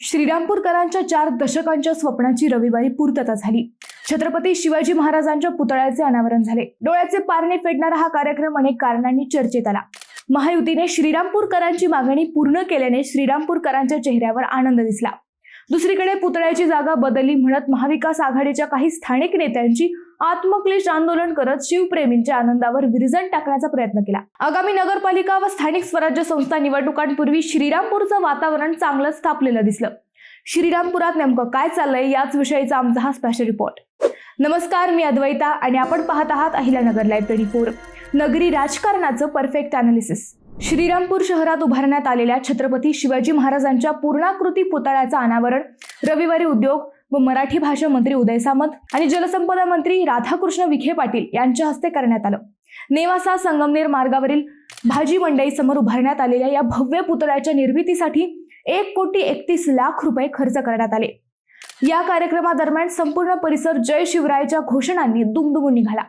श्रीरामपूरकरांच्या चार दशकांच्या स्वप्नाची रविवारी पूर्तता झाली. छत्रपती शिवाजी महाराजांच्या पुतळ्याचे अनावरण झाले. डोळ्याचे पारणे फेडणारा हा कार्यक्रम अनेक कारणांनी चर्चेत आला. महायुतीने श्रीरामपूरकरांची मागणी पूर्ण केल्याने श्रीरामपूरकरांच्या चेहऱ्यावर आनंद दिसला. दुसरीकडे पुतळ्याची जागा बदलली म्हणत महाविकास आघाडीच्या काही स्थानिक नेत्यांची आत्मक्लेश आंदोलन करत शिवप्रेमींच्या आनंदावर विरजण टाकण्याचा प्रयत्न केला. आगामी नगरपालिका व स्थानिक स्वराज्य संस्था निवडणुकांपूर्वी श्रीरामपूरचं वातावरण चांगलंच तापलेलं दिसलं. श्रीरामपुरात नेमकं काय चाललंय याच विषयीचा आमचा हा स्पेशल रिपोर्ट नमस्कार मी अद्वैता आणि आपण पाहत आहात अहिल्यानगर लाईव्ह ट्वेंटी फोर नगरी राजकारणाचं परफेक्ट अनालिसिस श्रीरामपूर शहरात उभारण्यात आलेल्या छत्रपती शिवाजी महाराजांच्या पूर्णाकृती पुतळ्याचं अनावरण. रविवारी उद्योग व मराठी भाषा मंत्री उदय सामंत आणि जलसंपदा मंत्री राधाकृष्ण विखे पाटील यांच्या हस्ते करण्यात आलं. नेवासा संगमनेर मार्गावरील भाजी मंडई समोर उभारण्यात आलेल्या या भव्य पुतळ्याच्या निर्मितीसाठी एक कोटी एकतीस लाख रुपये खर्च करण्यात आले. या कार्यक्रमादरम्यान संपूर्ण परिसर जय शिवरायच्या घोषणांनी दुमदुमून निघाला.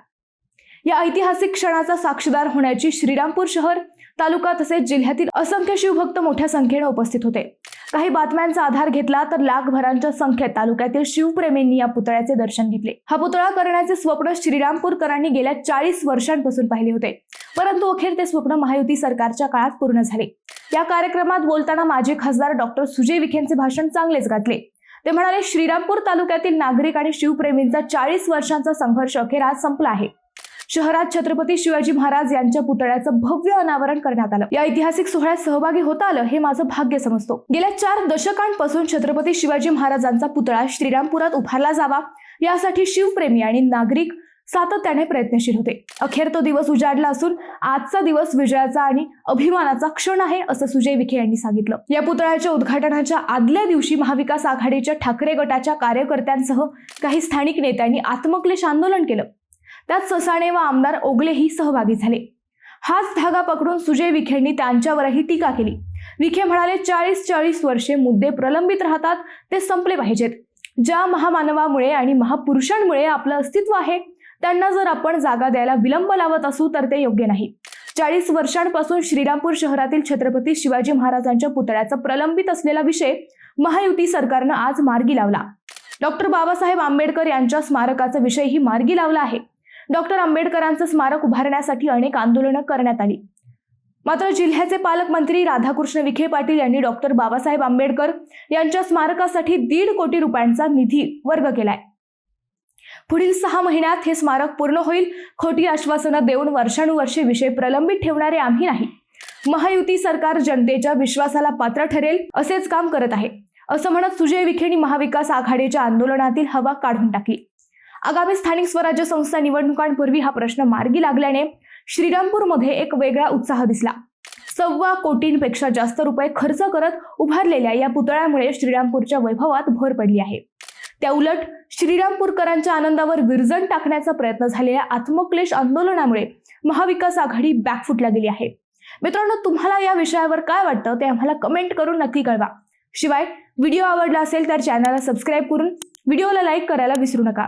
या ऐतिहासिक क्षणाचा साक्षीदार होण्याची श्रीरामपूर शहर तालुका तसेच जिल्ह्यातील असंख्य शिवभक्त मोठ्या संख्येने उपस्थित होते. काही बातम्यांचा आधार घेतला तर लाखभरांच्या संख्येत तालुक्यातील शिवप्रेमींनी या पुतळ्याचे दर्शन घेतले. हा पुतळा करण्याचे स्वप्न श्रीरामपूरकरांनी गेल्या चाळीस वर्षांपासून पाहिले होते. परंतु अखेर ते स्वप्न महायुती सरकारच्या काळात पूर्ण झाले. या कार्यक्रमात बोलताना माजी खासदार डॉक्टर सुजय विखेंचे भाषण चांगलेच गाजले ते म्हणाले श्रीरामपूर तालुक्यातील नागरिक आणि शिवप्रेमींचा चाळीस वर्षांचा संघर्ष अखेर आज संपला आहे. शहरात छत्रपती शिवाजी महाराज यांच्या पुतळ्याचं भव्य अनावरण करण्यात आलं. या ऐतिहासिक सोहळ्यात सहभागी होता आलं हे माझं भाग्य समजतो. गेल्या चार दशकांपासून छत्रपती शिवाजी महाराजांचा पुतळा श्रीरामपुरात उभारला जावा यासाठी शिवप्रेमी आणि नागरिक सातत्याने प्रयत्नशील होते. अखेर तो दिवस उजाडला असून आजचा दिवस विजयाचा आणि अभिमानाचा क्षण आहे असं सुजय विखे यांनी सांगितलं. या पुतळ्याच्या उद्घाटनाच्या आदल्या दिवशी महाविकास आघाडीच्या ठाकरे गटाच्या कार्यकर्त्यांसह काही स्थानिक नेत्यांनी आत्मक्लेश आंदोलन केलं. त्यात ससाणे व आमदार ओगलेही सहभागी झाले. हाच धागा पकडून सुजय विखेंनी त्यांच्यावरही टीका केली. विखे म्हणाले चाळीस चाळीस वर्षे मुद्दे प्रलंबित राहतात ते संपले पाहिजेत. ज्या महामानवामुळे आणि महापुरुषांमुळे आपलं अस्तित्व आहे त्यांना जर आपण जागा द्यायला विलंब लावत असू तर ते योग्य नाही. चाळीस वर्षांपासून श्रीरामपूर शहरातील छत्रपती शिवाजी महाराजांच्या पुतळ्याचा प्रलंबित असलेला विषय महायुती सरकारनं आज मार्गी लावला. डॉक्टर बाबासाहेब आंबेडकर यांच्या स्मारकाचा विषयही मार्गी लावला आहे. डॉक्टर आंबेडकरांचं स्मारक उभारण्यासाठी अनेक आंदोलनं करण्यात आली. मात्र जिल्ह्याचे पालकमंत्री राधाकृष्ण विखे पाटील यांनी डॉक्टर बाबासाहेब आंबेडकर यांच्या स्मारकासाठी दीड कोटी रुपयांचा निधी वर्ग केलाय. पुढील सहा महिन्यात हे स्मारक पूर्ण होईल खोटी आश्वासनं देऊन वर्षानुवर्षे विषय प्रलंबित ठेवणारे आम्ही नाही. महायुती सरकार जनतेच्या विश्वासाला पात्र ठरेल असेच काम करत आहे. असं म्हणत सुजय विखेंनी महाविकास आघाडीच्या आंदोलनातील हवा काढून टाकली. आगामी स्थानिक स्वराज्य संस्था निवडणुकांपूर्वी हा प्रश्न मार्गी लागल्याने श्रीरामपूरमध्ये एक वेगळा उत्साह दिसला. सव्वा कोटींपेक्षा जास्त रुपये खर्च करत उभारलेल्या या पुतळ्यामुळे श्रीरामपूरच्या वैभवात भर पडली आहे. त्या उलट श्रीरामपूरकरांच्या आनंदावर विरजण टाकण्याचा प्रयत्न झालेल्या आत्मक्लेश आंदोलनामुळे महाविकास आघाडी बॅकफुटला गेली आहे. मित्रांनो तुम्हाला या विषयावर काय वाटतं ते आम्हाला कमेंट करून नक्की कळवा. शिवाय व्हिडिओ आवडला असेल तर चॅनलला सबस्क्राईब करून व्हिडिओला लाईक करायला विसरू नका.